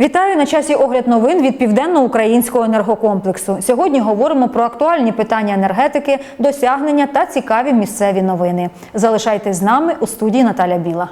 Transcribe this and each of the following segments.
Вітаю на часі огляд новин від південно-українського енергокомплексу. Сьогодні говоримо про актуальні питання енергетики, досягнення та цікаві місцеві новини. Залишайтесь з нами у студії Наталя Біла.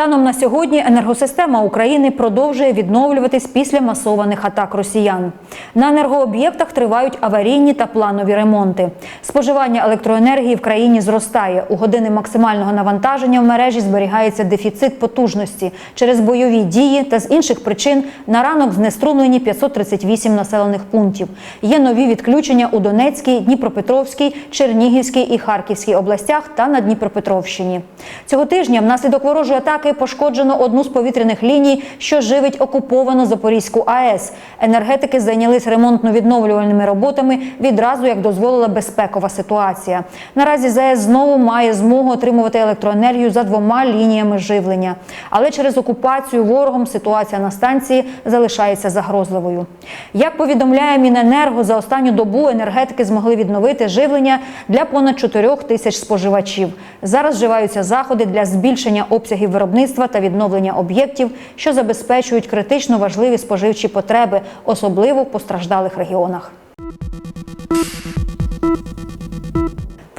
Станом на сьогодні енергосистема України продовжує відновлюватись після масованих атак росіян. На енергооб'єктах тривають аварійні та планові ремонти. Споживання електроенергії в країні зростає. У години максимального навантаження в мережі зберігається дефіцит потужності через бойові дії та з інших причин на ранок знеструмлені 538 населених пунктів. Є нові відключення у Донецькій, Дніпропетровській, Чернігівській і Харківській областях та на Дніпропетровщині. Цього тижня внаслідок ворожої атаки пошкоджено одну з повітряних ліній, що живить окуповану Запорізьку АЕС. Енергетики зайнялись ремонтно-відновлювальними роботами відразу, як дозволила безпекова ситуація. Наразі ЗАЕС знову має змогу отримувати електроенергію за двома лініями живлення. Але через окупацію ворогом ситуація на станції залишається загрозливою. Як повідомляє Міненерго, за останню добу енергетики змогли відновити живлення для понад 4 тисяч споживачів. Зараз вживаються заходи для збільшення обсягів виробництва та відновлення об'єктів, що забезпечують критично важливі споживчі потреби, особливо в постраждалих регіонах.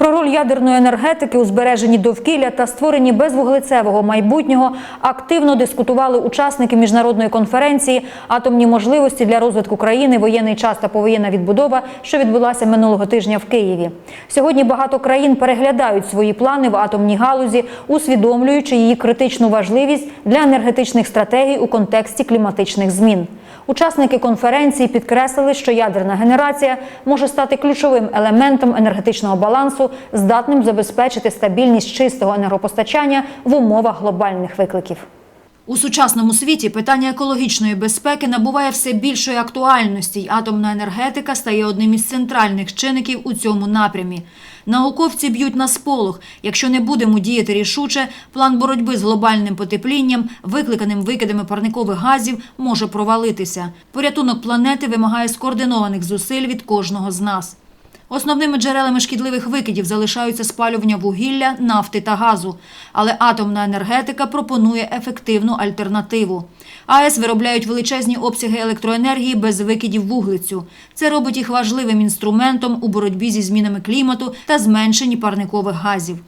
Про роль ядерної енергетики у збереженні довкілля та створенні безвуглецевого майбутнього активно дискутували учасники міжнародної конференції Атомні можливості для розвитку країни, воєнний час та повоєнна відбудова, що відбулася минулого тижня в Києві. Сьогодні багато країн переглядають свої плани в атомній галузі, усвідомлюючи її критичну важливість для енергетичних стратегій у контексті кліматичних змін. Учасники конференції підкреслили, що ядерна генерація може стати ключовим елементом енергетичного балансу, здатним забезпечити стабільність чистого енергопостачання в умовах глобальних викликів. У сучасному світі питання екологічної безпеки набуває все більшої актуальності, й атомна енергетика стає одним із центральних чинників у цьому напрямі. Науковці б'ють на сполох. Якщо не будемо діяти рішуче, план боротьби з глобальним потеплінням, викликаним викидами парникових газів, може провалитися. Порятунок планети вимагає скоординованих зусиль від кожного з нас. Основними джерелами шкідливих викидів залишаються спалювання вугілля, нафти та газу. Але атомна енергетика пропонує ефективну альтернативу. АЕС виробляють величезні обсяги електроенергії без викидів вуглецю. Це робить їх важливим інструментом у боротьбі зі змінами клімату та зменшенні парникових газів.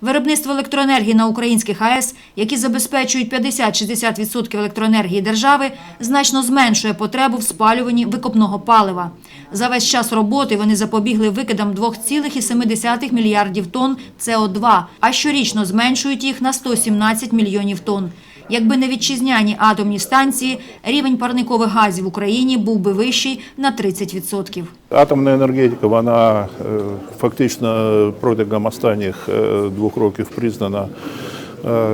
Виробництво електроенергії на українських АЕС, які забезпечують 50-60% електроенергії держави, значно зменшує потребу в спалюванні викопного палива. За весь час роботи вони запобігли викидам 2,7 мільярдів тонн СО2, а щорічно зменшують їх на 117 мільйонів тонн. Якби не вітчизняні атомні станції, рівень парникових газів в Україні був би вищий на 30%. Атомна енергетика, вона е, фактично протягом останніх е, двох років признана е,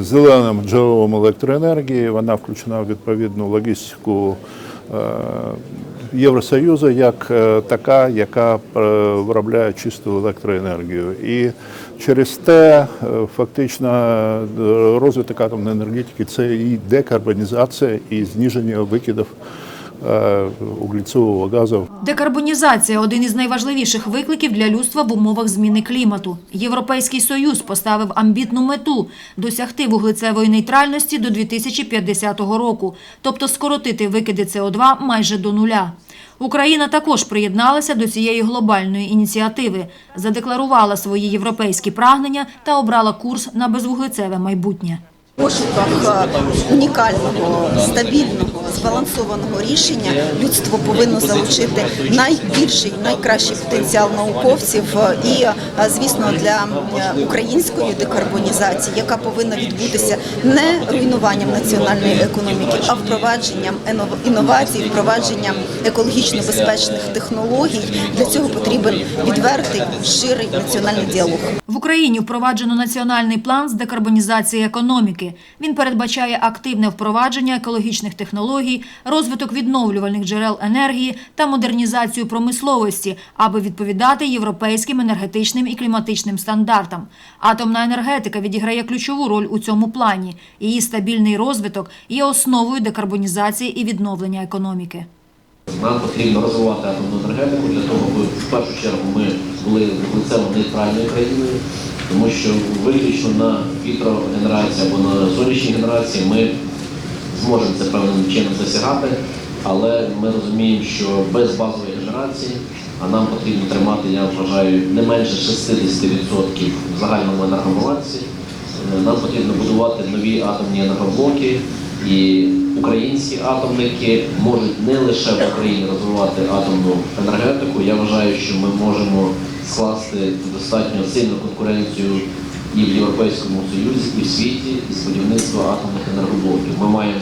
зеленим джерелом електроенергії. Вона включена в відповідну логістику Євросоюзу як е, така, яка е, виробляє чисту електроенергію. І через те е, фактично розвиток атомної енергетики це і декарбонізація, і зниження викидів е, углецового газу. Декарбонізація один із найважливіших викликів для людства в умовах зміни клімату. Європейський союз поставив амбітну мету досягти вуглецевої нейтральності до 2050 року, тобто скоротити викиди СО2 майже до нуля. Україна також приєдналася до цієї глобальної ініціативи, задекларувала свої європейські прагнення та обрала курс на безвуглецеве майбутнє. Пошуках е, унікального, стабільного, збалансованого рішення людство повинно залучити найбільший, найкращий потенціал науковців е, і, е, звісно, для української декарбонізації, яка повинна відбутися не руйнуванням національної економіки, а впровадженням інновацій, впровадженням екологічно безпечних технологій. Для цього потрібен відвертий, щирий національний діалог. В Україні впроваджено національний план з декарбонізації економіки. Він передбачає активне впровадження екологічних технологій, розвиток відновлювальних джерел енергії та модернізацію промисловості, аби відповідати європейським енергетичним і кліматичним стандартам. Атомна енергетика відіграє ключову роль у цьому плані. Її стабільний розвиток є основою декарбонізації і відновлення економіки. Нам потрібно розвивати атомну енергетику для того, аби в першу чергу ми були вуглецево-нейтральною країною, тому що виключно на вітрогенерації або на сонячній генерації ми зможемо це певним чином досягати, але ми розуміємо, що без базової генерації, а нам потрібно тримати, я вважаю, не менше 60% в загальному енергобалансі, нам потрібно будувати нові атомні енергоблоки. І українські атомники можуть не лише в Україні розвивати атомну енергетику. Я вважаю, що ми можемо скласти достатньо сильну конкуренцію і в Європейському Союзі, і в світі із будівництва атомних енергоблоків. Ми маємо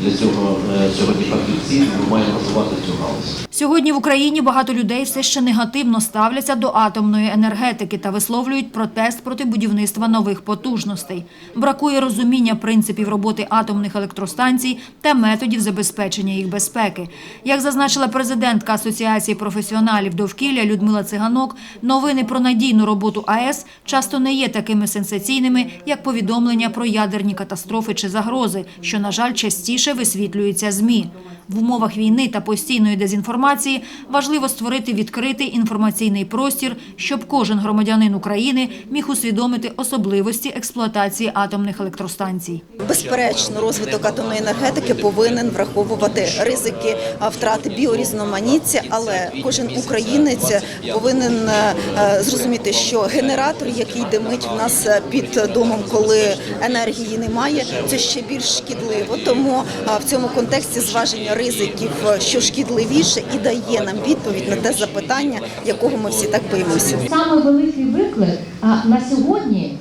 для цього е, сьогодні фахівці, ми розвивати цю галузь. Сьогодні в Україні багато людей все ще негативно ставляться до атомної енергетики та висловлюють протест проти будівництва нових потужностей. Бракує розуміння принципів роботи атомних електростанцій та методів забезпечення їх безпеки. Як зазначила президентка Асоціації професіоналів довкілля Людмила Циганок, новини про надійну роботу АЕС часто не є такими сенсаційними, як повідомлення про ядерні катастрофи чи загрози, що, на жаль, частіше висвітлюються ЗМІ. В умовах війни та постійної дезінформації важливо створити відкритий інформаційний простір, щоб кожен громадянин України міг усвідомити особливості експлуатації атомних електростанцій. Безперечно, розвиток атомної енергетики повинен враховувати ризики втрати біорізноманіття, але кожен українець повинен е, зрозуміти, що генератор, який димить в нас під домом, коли енергії немає, це ще більш шкідливо. Тому в цьому контексті зваження ризиків, е, що шкідливіше, і дає нам відповідь на те запитання, якого ми всі так боїмося. Саме великий виклик на сьогодні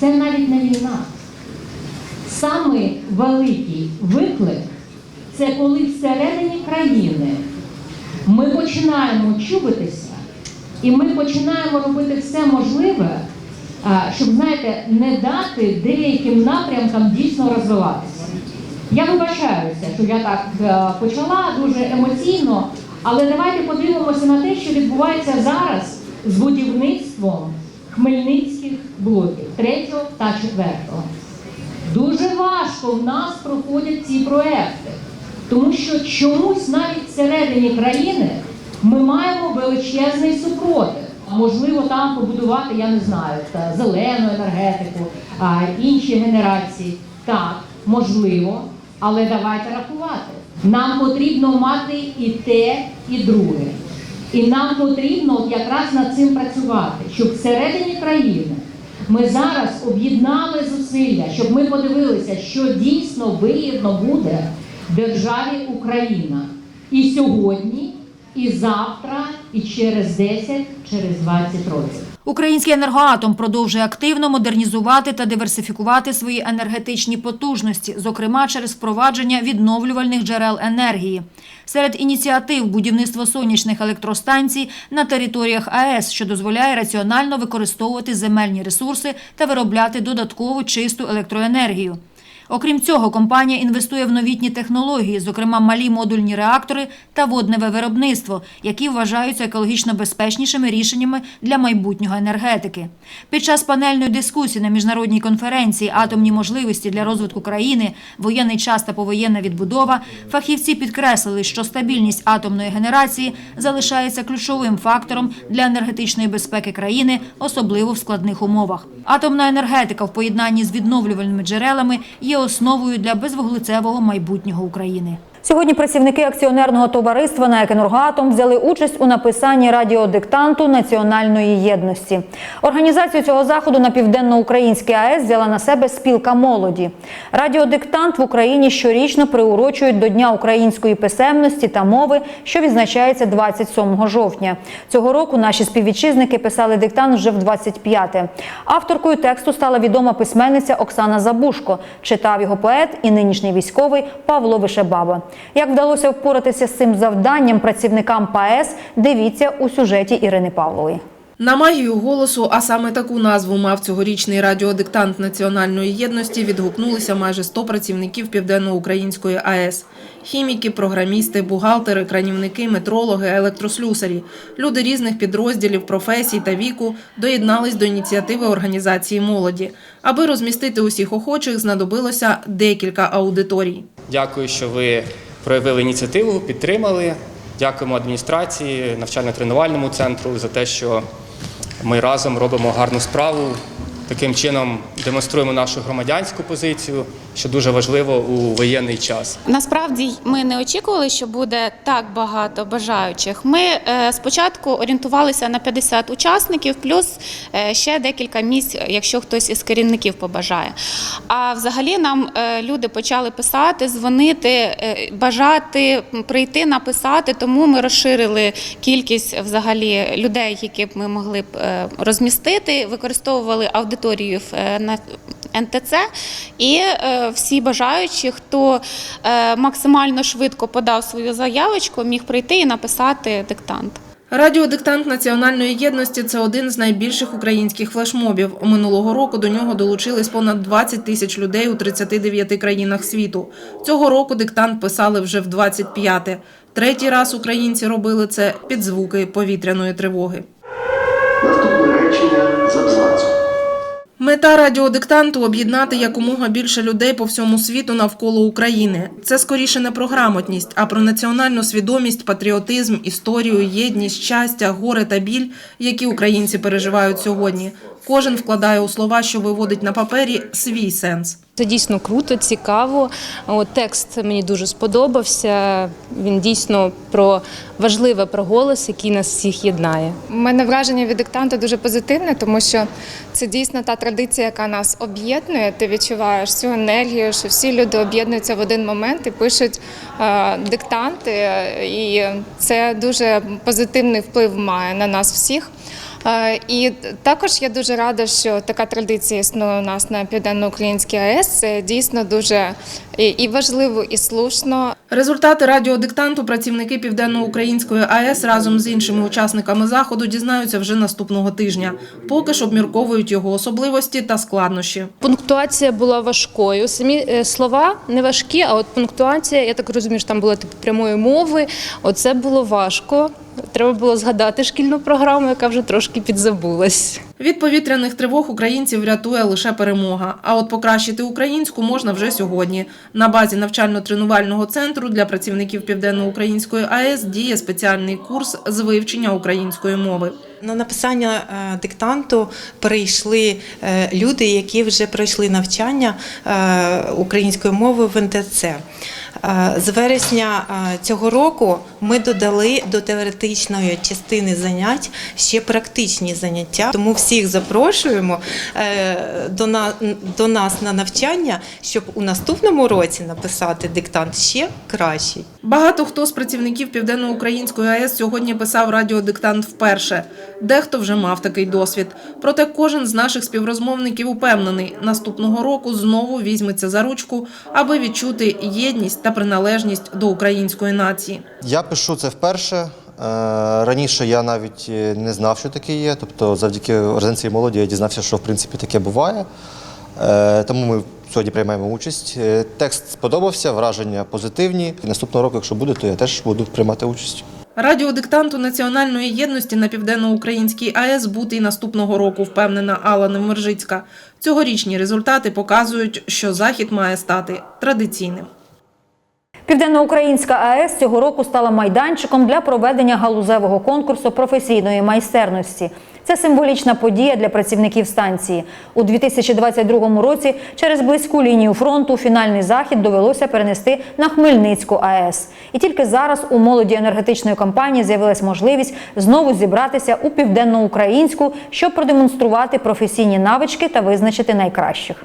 це навіть не війна. Саме великий виклик це коли всередині країни ми починаємо чубитися і ми починаємо робити все можливе, щоб, знаєте, не дати деяким напрямкам дійсно розвиватися. Я вибачаюся, що я так е, почала дуже емоційно, але давайте подивимося на те, що відбувається зараз з будівництвом хмельницьких блоків 3 та 4. Дуже важко в нас проходять ці проекти, тому що чомусь навіть всередині країни ми маємо величезний супротив. Можливо, там побудувати, я не знаю, та зелену енергетику, а інші генерації. Так, можливо, але давайте рахувати. Нам потрібно мати і те, і друге. І нам потрібно от якраз над цим працювати, щоб всередині країни ми зараз об'єднали зусилля, щоб ми подивилися, що дійсно вигідно буде державі Україна і сьогодні, і завтра, і через 10, через 20 років. Український енергоатом продовжує активно модернізувати та диверсифікувати свої енергетичні потужності, зокрема через впровадження відновлювальних джерел енергії. Серед ініціатив будівництво сонячних електростанцій на територіях АЕС, що дозволяє раціонально використовувати земельні ресурси та виробляти додаткову чисту електроенергію. Окрім цього, компанія інвестує в новітні технології, зокрема малі модульні реактори та водневе виробництво, які вважаються екологічно безпечнішими рішеннями для майбутнього енергетики. Під час панельної дискусії на міжнародній конференції Атомні можливості для розвитку країни, воєнний час та повоєнна відбудова фахівці підкреслили, що стабільність атомної генерації залишається ключовим фактором для енергетичної безпеки країни, особливо в складних умовах. Атомна енергетика в поєднанні з відновлювальними джерелами є основою для безвуглецевого майбутнього України. Сьогодні працівники акціонерного товариства «НАЕК «Енергоатом» взяли участь у написанні радіодиктанту національної єдності. Організацію цього заходу на південноукраїнській АЕС взяла на себе спілка молоді. Радіодиктант в Україні щорічно приурочують до Дня української писемності та мови, що відзначається 27 жовтня. Цього року наші співвітчизники писали диктант вже в 25-те. Авторкою тексту стала відома письменниця Оксана Забушко. Читав його поет і нинішній військовий Павло Вишебаба. Як вдалося впоратися з цим завданням працівникам ПАЕС, дивіться у сюжеті Ірини Павлової. На магію голосу, а саме таку назву мав цьогорічний радіодиктант національної єдності, відгукнулися майже 100 працівників Південноукраїнської АЕС. Хіміки, програмісти, бухгалтери, кранівники, метрологи, електрослюсарі. Люди різних підрозділів, професій та віку доєднались до ініціативи організації молоді. Аби розмістити усіх охочих, знадобилося декілька аудиторій. Дякую, що ви проявили ініціативу, підтримали. Дякуємо адміністрації, навчально-тренувальному центру за те, що ми разом робимо гарну справу. Таким чином демонструємо нашу громадянську позицію, що дуже важливо у воєнний час. Насправді ми не очікували, що буде так багато бажаючих. Ми е, спочатку орієнтувалися на 50 учасників, плюс е, ще декілька місць, якщо хтось із керівників побажає. А взагалі нам е, люди почали писати, дзвонити, бажати прийти, написати. Тому ми розширили кількість взагалі людей, які б ми могли б розмістити, використовували аудиторію на НТЦ, і е, всі бажаючі, хто е, максимально швидко подав свою заявочку, міг прийти і написати диктант. Радіодиктант національної єдності це один з найбільших українських флешмобів. Минулого року до нього долучились понад 20 тисяч людей у 39 країнах світу. Цього року диктант писали вже в 25-те. Третій раз українці робили це під звуки повітряної тривоги. Мета радіодиктанту об'єднати якомога більше людей по всьому світу навколо України. Це скоріше не про грамотність, а про національну свідомість, патріотизм, історію, єдність, щастя, горе та біль, які українці переживають сьогодні. Кожен вкладає у слова, що виводить на папері, свій сенс. Це дійсно круто, цікаво. От, текст мені дуже сподобався. Він дійсно про важливе про голос, який нас всіх єднає. У мене враження від диктанту дуже позитивне, тому що це дійсно та традиція, яка нас об'єднує. Ти відчуваєш цю енергію, що всі люди об'єднуються в один момент і пишуть е, диктанти, і це дуже позитивний вплив має на нас всіх. І також я дуже рада, що така традиція існує у нас на південноукраїнській АЕС. Це дійсно дуже і важливо, і слушно. Результати радіодиктанту працівники Південноукраїнської АЕС разом з іншими учасниками заходу дізнаються вже наступного тижня. Поки ж обмірковують його особливості та складнощі. Пунктуація була важкою. Самі е, слова не важкі, а от пунктуація, я так розумію, що там було типу прямої мови. Оце було важко. Треба було згадати шкільну програму, яка вже трошки підзабулась. Від повітряних тривог українців врятує лише перемога. А от покращити українську можна вже сьогодні. На базі навчально-тренувального центру для працівників Південноукраїнської АЕС діє спеціальний курс з вивчення української мови. На написання е, диктанту прийшли е, люди, які вже пройшли навчання е, української мови в НТЦ. Е, З вересня е, цього року ми додали до теоретичної частини занять ще практичні заняття. Тому всіх запрошуємо е, до нас на навчання, щоб у наступному році написати диктант ще кращий. Багато хто з працівників Південноукраїнської АЕС сьогодні писав радіодиктант вперше. Дехто вже мав такий досвід. Проте кожен з наших співрозмовників упевнений, наступного року знову візьметься за ручку, аби відчути єдність та приналежність до української нації. Я пишу це вперше. Е, Раніше я навіть е, не знав, що таке є. Тобто, завдяки організації молоді я дізнався, що в принципі таке буває. Е, Тому ми сьогодні приймаємо участь. Текст сподобався, враження позитивні. Наступного року, якщо буде, то я теж буду приймати участь. Радіодиктанту національної єдності на південноукраїнській АЕС бути і наступного року, впевнена Алла Невмержицька. Цьогорічні результати показують, що захід має стати традиційним. Південноукраїнська АЕС цього року стала майданчиком для проведення галузевого конкурсу професійної майстерності. Це символічна подія для працівників станції. У 2022 році через близьку лінію фронту фінальний захід довелося перенести на Хмельницьку АЕС. І тільки зараз у молоді енергетичної компанії з'явилась можливість знову зібратися у південноукраїнську, щоб продемонструвати професійні навички та визначити найкращих.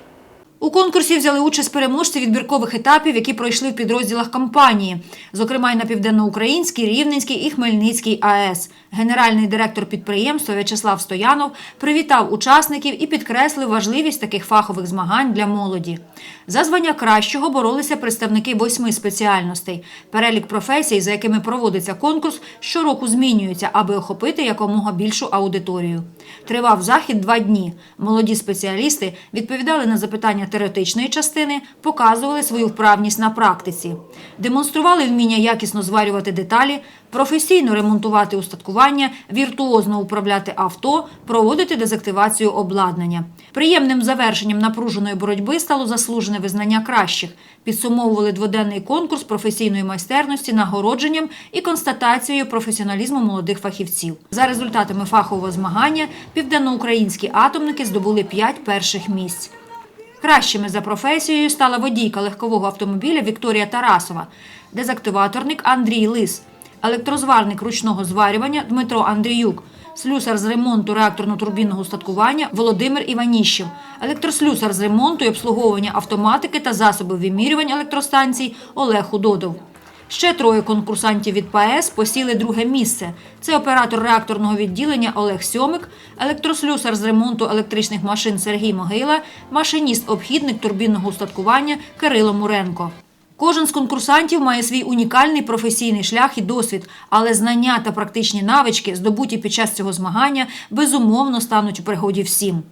У конкурсі взяли участь переможці відбіркових етапів, які пройшли в підрозділах компанії, зокрема й на південноукраїнській, Рівненській і Хмельницькій АЕС. Генеральний директор підприємства В'ячеслав Стоянов привітав учасників і підкреслив важливість таких фахових змагань для молоді. За звання кращого боролися представники восьми спеціальностей. Перелік професій, за якими проводиться конкурс, щороку змінюється, аби охопити якомога більшу аудиторію. Тривав захід два дні. Молоді спеціалісти відповідали на запитання теоретичної частини, показували свою вправність на практиці, демонстрували вміння якісно зварювати деталі, професійно ремонтувати устаткування, віртуозно управляти авто, проводити дезактивацію обладнання. Приємним завершенням напруженої боротьби стало заслужене визнання кращих. Підсумовували дводенний конкурс професійної майстерності нагородженням і констатацією професіоналізму молодих фахівців. За результатами фахового змагання південноукраїнські атомники здобули п'ять перших місць. Кращими за професією стала водійка легкового автомобіля Вікторія Тарасова, дезактиваторник Андрій Лис, електрозварник ручного зварювання Дмитро Андріюк, слюсар з ремонту реакторно-турбінного устаткування Володимир Іваніщев, електрослюсар з ремонту і обслуговування автоматики та засобів вимірювань електростанцій Олег Худодов. Ще троє конкурсантів від ПАЕС посіли друге місце. Це оператор реакторного відділення Олег Сьомик, електрослюсар з ремонту електричних машин Сергій Могила, машиніст-обхідник турбінного устаткування Кирило Муренко. Кожен з конкурсантів має свій унікальний професійний шлях і досвід, але знання та практичні навички, здобуті під час цього змагання, безумовно стануть у пригоді всім.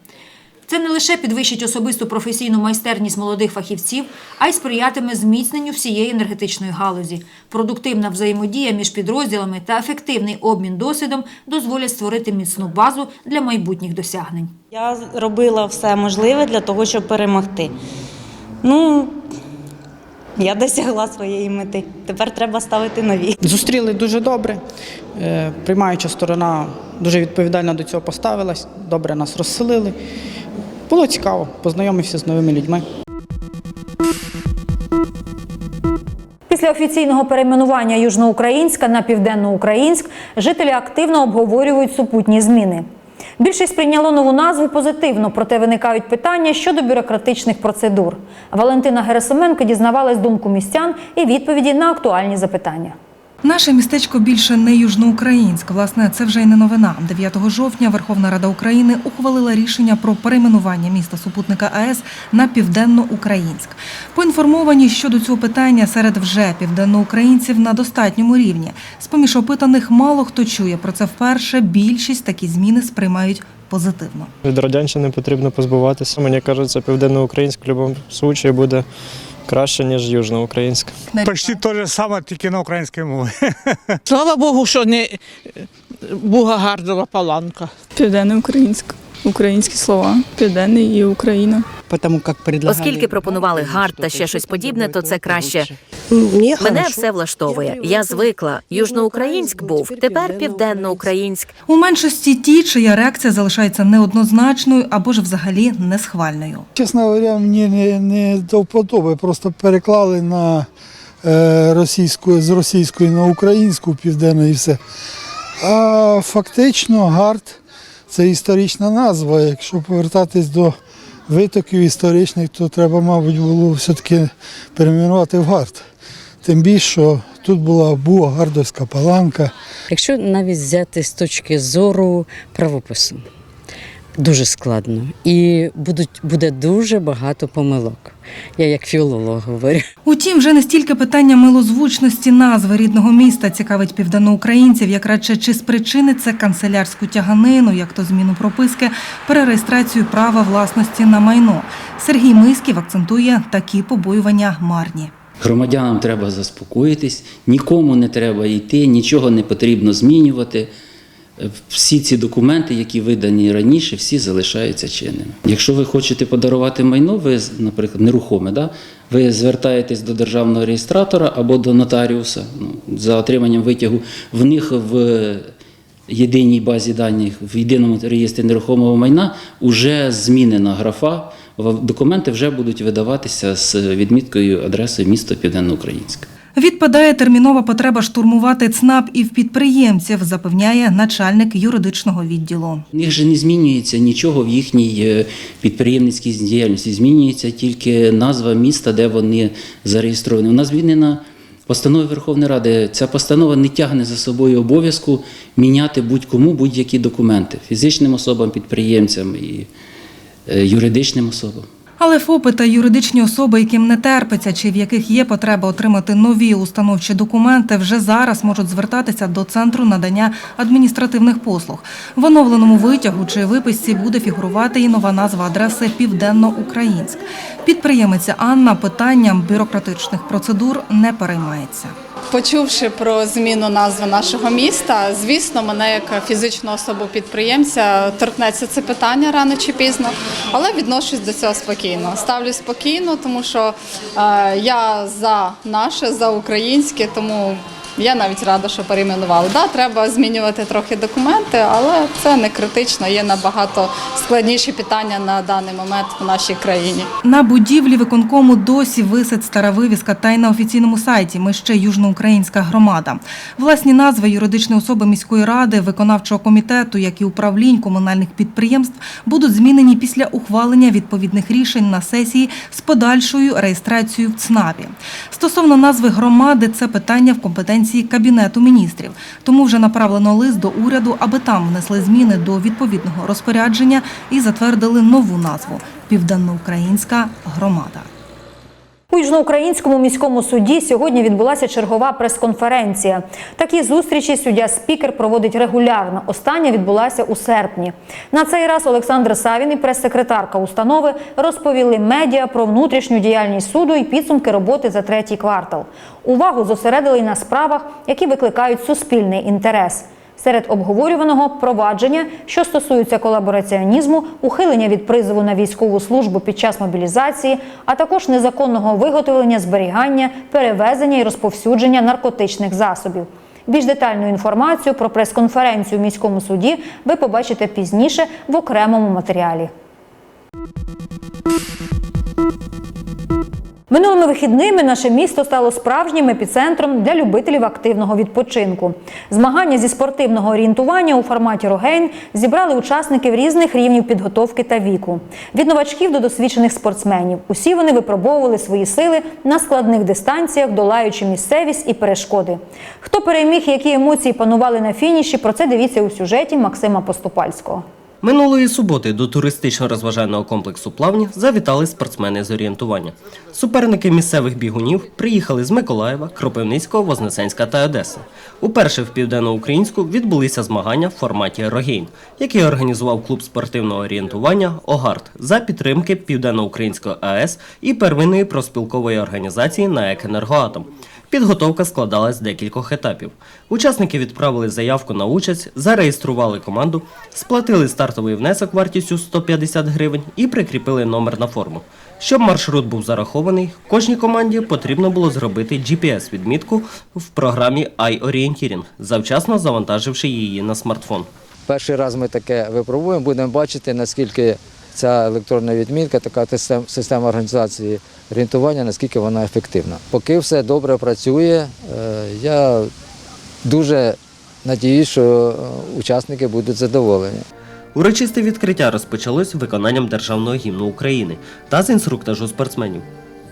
Це не лише підвищить особисту професійну майстерність молодих фахівців, а й сприятиме зміцненню всієї енергетичної галузі. Продуктивна взаємодія між підрозділами та ефективний обмін досвідом дозволять створити міцну базу для майбутніх досягнень. Я робила все можливе для того, щоб перемогти. Ну, я досягла своєї мети. Тепер треба ставити нові. Зустріли дуже добре. Е, Приймаюча сторона дуже відповідально до цього поставилась, добре нас розселили. Було цікаво, познайомився з новими людьми. Після офіційного перейменування Южноукраїнська на Південноукраїнськ жителі активно обговорюють супутні зміни. Більшість прийняло нову назву позитивно, проте виникають питання щодо бюрократичних процедур. Валентина Герасименко дізнавалась думку містян і відповіді на актуальні запитання. Наше містечко більше не южноукраїнськ. Власне, це вже й не новина. 9 жовтня Верховна Рада України ухвалила рішення про перейменування міста супутника АЕС на південноукраїнськ. Поінформовані щодо цього питання серед вже південноукраїнців на достатньому рівні. З поміж опитаних мало хто чує про це вперше. Більшість такі зміни сприймають позитивно. Від радянщини потрібно позбуватися. Мені кажеться, південноукраїнськ в будь-якому випадку буде краще, ніж южноукраїнська. Почти те ж саме, тільки на українській мові. Слава Богу, що не Бугагардова паланка. Південно-українська. Українські слова. Південний і Україна. Тому як Оскільки пропонували гард та ще щось подібне, то це краще. Мене все влаштовує. Я звикла. Южноукраїнськ був, тепер південноукраїнськ. У меншості ті, чия реакція залишається неоднозначною або ж взагалі несхвальною. Чесно говоря, мені не, не до вподоби. Просто переклали на е, російську з російської на українську південну і все. А фактично гард це історична назва. Якщо повертатись до витоків історичних, то треба, мабуть, було все-таки перейменувати в гард. Тим більше, що тут була була гардовська паланка. Якщо навіть взяти з точки зору правопису, дуже складно і будуть, буде дуже багато помилок. Я як філолог говорю. Утім, вже не стільки питання милозвучності назви рідного міста цікавить південноукраїнців, як радше чи спричинить це канцелярську тяганину, як то зміну прописки, перереєстрацію права власності на майно. Сергій Мисків акцентує такі побоювання марні. Громадянам треба заспокоїтись, нікому не треба йти, нічого не потрібно змінювати. Всі ці документи, які видані раніше, всі залишаються чинними. Якщо ви хочете подарувати майно, ви, наприклад, нерухоме, да? ви звертаєтесь до державного реєстратора або до нотаріуса ну, за отриманням витягу. В них в єдиній базі даних, в єдиному реєстрі нерухомого майна вже змінена графа. Документи вже будуть видаватися з відміткою адресою міста Південноукраїнська. Відпадає термінова потреба штурмувати ЦНАП і в підприємців, запевняє начальник юридичного відділу. У них же не змінюється нічого в їхній е, підприємницькій діяльності. Змінюється тільки назва міста, де вони зареєстровані. У нас змінена постанова Верховної Ради. Ця постанова не тягне за собою обов'язку міняти будь-кому будь-які документи фізичним особам, підприємцям і е, юридичним особам. Але ФОПи та юридичні особи, яким не терпиться, чи в яких є потреба отримати нові установчі документи, вже зараз можуть звертатися до центру надання адміністративних послуг. В оновленому витягу чи виписці буде фігурувати і нова назва адреси Південноукраїнськ. Підприємиця Анна питанням бюрократичних процедур не переймається. Почувши про зміну назви нашого міста, звісно, мене як фізичну особу підприємця торкнеться це питання рано чи пізно, але відношусь до цього спокійно. Ставлю спокійно, тому що е, я за наше, за українське, тому я навіть рада, що перейменували. Да, треба змінювати трохи документи, але це не критично. Є набагато складніші питання на даний момент в нашій країні. На будівлі виконкому досі висить стара вивіска та й на офіційному сайті ми ще южноукраїнська громада. Власні назви юридичної особи міської ради, виконавчого комітету, як і управлінь комунальних підприємств будуть змінені після ухвалення відповідних рішень на сесії з подальшою реєстрацією в ЦНАПі. Стосовно назви громади, це питання в компетенції Кабінету міністрів. Тому вже направлено лист до уряду, аби там внесли зміни до відповідного розпорядження і затвердили нову назву Південноукраїнська громада. У Южноукраїнському міському суді сьогодні відбулася чергова прес-конференція. Такі зустрічі суддя-спікер проводить регулярно. Остання відбулася у серпні. На цей раз Олександр Савін і прес-секретарка установи розповіли медіа про внутрішню діяльність суду і підсумки роботи за третій квартал. Увагу зосередили й на справах, які викликають суспільний інтерес. Серед обговорюваного провадження, що стосуються колабораціонізму, ухилення від призову на військову службу під час мобілізації, а також незаконного виготовлення, зберігання, перевезення і розповсюдження наркотичних засобів. Більш детальну інформацію про прес-конференцію в міському суді ви побачите пізніше в окремому матеріалі. Минулими вихідними наше місто стало справжнім епіцентром для любителів активного відпочинку. Змагання зі спортивного орієнтування у форматі Рогейн зібрали учасників різних рівнів підготовки та віку. Від новачків до досвідчених спортсменів. Усі вони випробовували свої сили на складних дистанціях, долаючи місцевість і перешкоди. Хто переміг, які емоції панували на фініші, про це дивіться у сюжеті Максима Поступальського. Минулої суботи до туристично-розважального комплексу Плавні завітали спортсмени з орієнтування. Суперники місцевих бігунів приїхали з Миколаєва, Кропивницького, Вознесенська та Одеси. Уперше в південноукраїнську відбулися змагання в форматі Рогейн, який організував клуб спортивного орієнтування Огард за підтримки Південноукраїнської АЕС і первинної проспілкової організації НАЕК «Енергоатом». Підготовка складалась з декількох етапів. Учасники відправили заявку на участь, зареєстрували команду, сплатили стартовий внесок вартістю 150 гривень і прикріпили номер на форму. Щоб маршрут був зарахований, кожній команді потрібно було зробити GPS-відмітку в програмі iOrienteering, завчасно завантаживши її на смартфон. Перший раз ми таке випробуємо, будемо бачити, наскільки ця електронна відмітка, така система організації орієнтування, наскільки вона ефективна. Поки все добре працює, е, я дуже надіюсь, що е, учасники будуть задоволені. Урочисте відкриття розпочалось виконанням державного гімну України та з інструктажу спортсменів.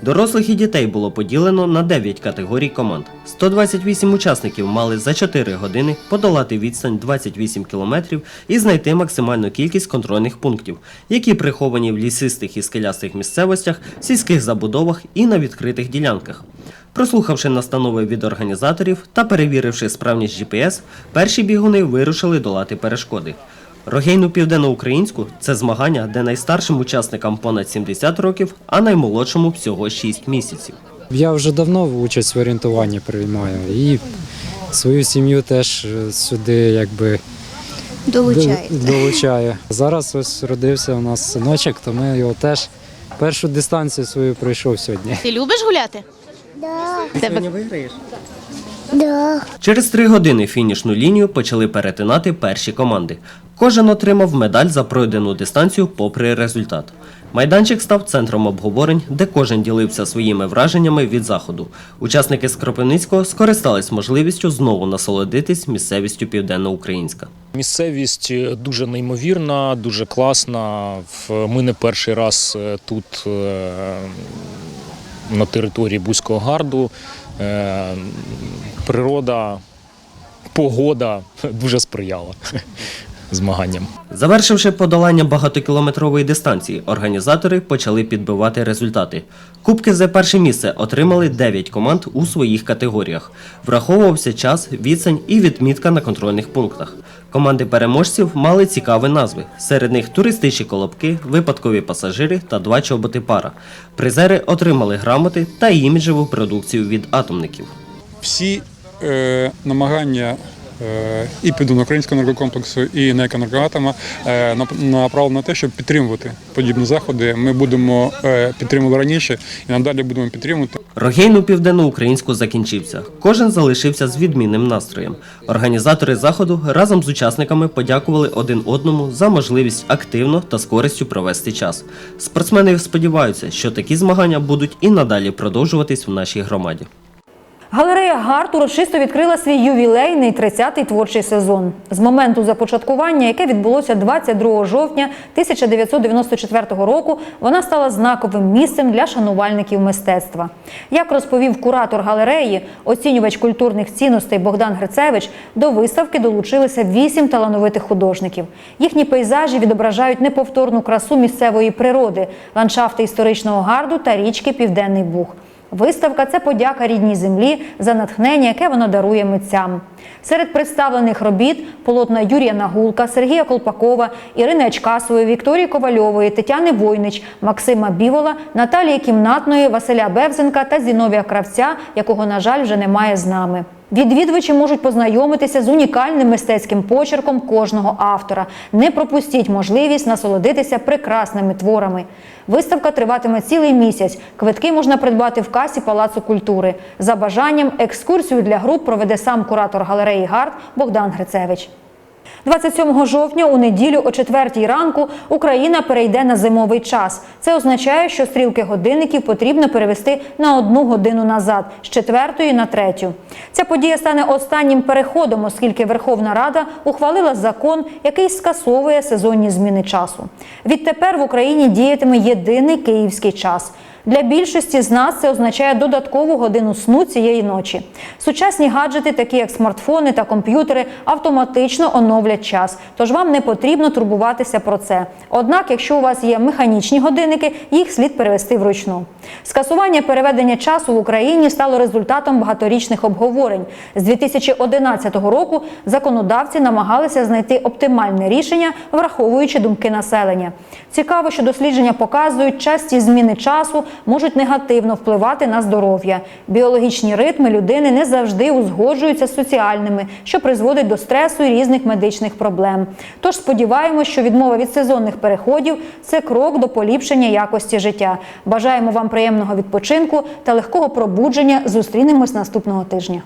Дорослих і дітей було поділено на 9 категорій команд. 128 учасників мали за 4 години подолати відстань 28 кілометрів і знайти максимальну кількість контрольних пунктів, які приховані в лісистих і скелястих місцевостях, сільських забудовах і на відкритих ділянках. Прослухавши настанови від організаторів та перевіривши справність GPS, перші бігуни вирушили долати перешкоди. Рогейну південноукраїнську це змагання, де найстаршим учасникам понад 70 років, а наймолодшому всього 6 місяців. Я вже давно участь в орієнтуванні приймаю і свою сім'ю теж е, сюди якби Долучаєте. до- долучаю. Зараз ось родився у нас синочок, то ми його теж першу дистанцію свою пройшов сьогодні. Ти любиш гуляти? Да. Тебе... виграєш? Через три години фінішну лінію почали перетинати перші команди. Кожен отримав медаль за пройдену дистанцію попри результат. Майданчик став центром обговорень, де кожен ділився своїми враженнями від заходу. Учасники з Кропивницького скористались можливістю знову насолодитись місцевістю Південноукраїнська. Місцевість е, дуже неймовірна, дуже класна. Ми не перший раз е, тут е, на території Бузького гарду. Е, Природа, погода дуже сприяла змаганням. Завершивши подолання багатокілометрової дистанції, організатори почали підбивати результати. Кубки за перше місце отримали 9 команд у своїх категоріях. Враховувався час, відстань і відмітка на контрольних пунктах. Команди переможців мали цікаві назви. Серед них туристичні колобки, випадкові пасажири та два чоботи пара. Призери отримали грамоти та іміджеву продукцію від атомників. всі е, намагання і південноукраїнського енергокомплексу, і НЕК «Енергоатома» е, нап- направлені на те, щоб підтримувати подібні заходи. Ми будемо е, підтримували раніше і надалі будемо підтримувати. Рогейну південноукраїнську закінчився. Кожен залишився з відмінним настроєм. Організатори заходу разом з учасниками подякували один одному за можливість активно та з користю провести час. Спортсмени сподіваються, що такі змагання будуть і надалі продовжуватись в нашій громаді. Галерея Гарт урочисто відкрила свій ювілейний 30-й творчий сезон. З моменту започаткування, яке відбулося 22 жовтня 1994 року, вона стала знаковим місцем для шанувальників мистецтва. Як розповів куратор галереї, оцінювач культурних цінностей Богдан Грицевич, до виставки долучилися вісім талановитих художників. Їхні пейзажі відображають неповторну красу місцевої природи, ландшафти історичного гарду та річки Південний Буг. Виставка це подяка рідній землі за натхнення, яке вона дарує митцям. Серед представлених робіт полотна Юрія Нагулка, Сергія Колпакова, Ірини Ачкасової, Вікторії Ковальової, Тетяни Войнич, Максима Бівола, Наталії Кімнатної, Василя Бевзенка та Зіновія Кравця, якого, на жаль, вже немає з нами. Відвідувачі можуть познайомитися з унікальним мистецьким почерком кожного автора. Не пропустіть можливість насолодитися прекрасними творами. Виставка триватиме цілий місяць. Квитки можна придбати в касі Палацу культури. За бажанням екскурсію для груп проведе сам куратор галереї Гард Богдан Грицевич. 27 жовтня у неділю о 4 ранку Україна перейде на зимовий час. Це означає, що стрілки годинників потрібно перевести на одну годину назад з 4 на 3. Ця подія стане останнім переходом, оскільки Верховна Рада ухвалила закон, який скасовує сезонні зміни часу. Відтепер в Україні діятиме єдиний київський час. Для більшості з нас це означає додаткову годину сну цієї ночі. Сучасні гаджети, такі як смартфони та комп'ютери, автоматично оновлять час, тож вам не потрібно турбуватися про це. Однак, якщо у вас є механічні годинники, їх слід перевести вручну. Скасування переведення часу в Україні стало результатом багаторічних обговорень. З 2011 року законодавці намагалися знайти оптимальне рішення, враховуючи думки населення. Цікаво, що дослідження показують, часті зміни часу можуть негативно впливати на здоров'я. Біологічні ритми людини не завжди узгоджуються з соціальними, що призводить до стресу і різних медичних проблем. Тож сподіваємось, що відмова від сезонних переходів це крок до поліпшення якості життя. Бажаємо вам приємного відпочинку та легкого пробудження. Зустрінемось наступного тижня.